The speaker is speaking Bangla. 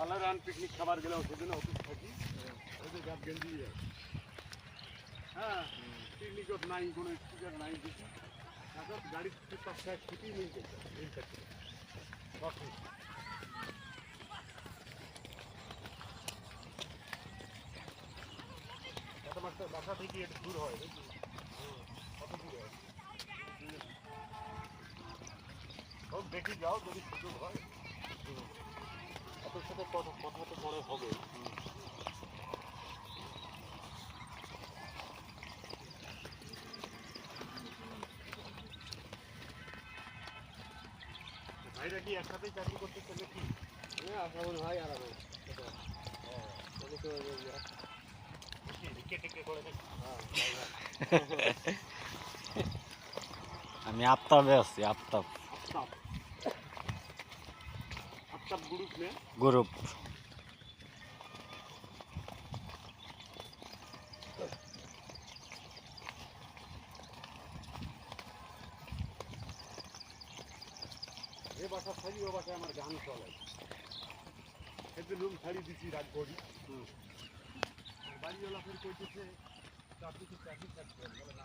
পার্লার আন পিকনিক খাবার গেলাম সেদিন অফিস থাকি। ওই যে গাছ গেঞ্জি হ্যাঁ পিকনিকত নাই কোনো স্পিকার নাই। কিছু এখন গাড়ির পাশে ছুটি অফিস এত বাসা থেকে একটু দূর হয়? কত দূর হয়। দেখি যাও যদি সুযোগ হয়। আপনার সাথে কথা কথা তো পরে হবে। ভাইরা কি একসাথেই চাকরি করতে চলে কি? দেখি, টিকে টিকে করে দেখি। আমি আফতাবে আছি আফতাব। আফতাব? গ্রুপ এ বাসা ছাড়ি ও বাসায় আমার গান চলে একটু রুম ছাড়ি দিচ্ছি রাত করি বাড়িওয়ালা ফের কইতেছে চাকরি বলে না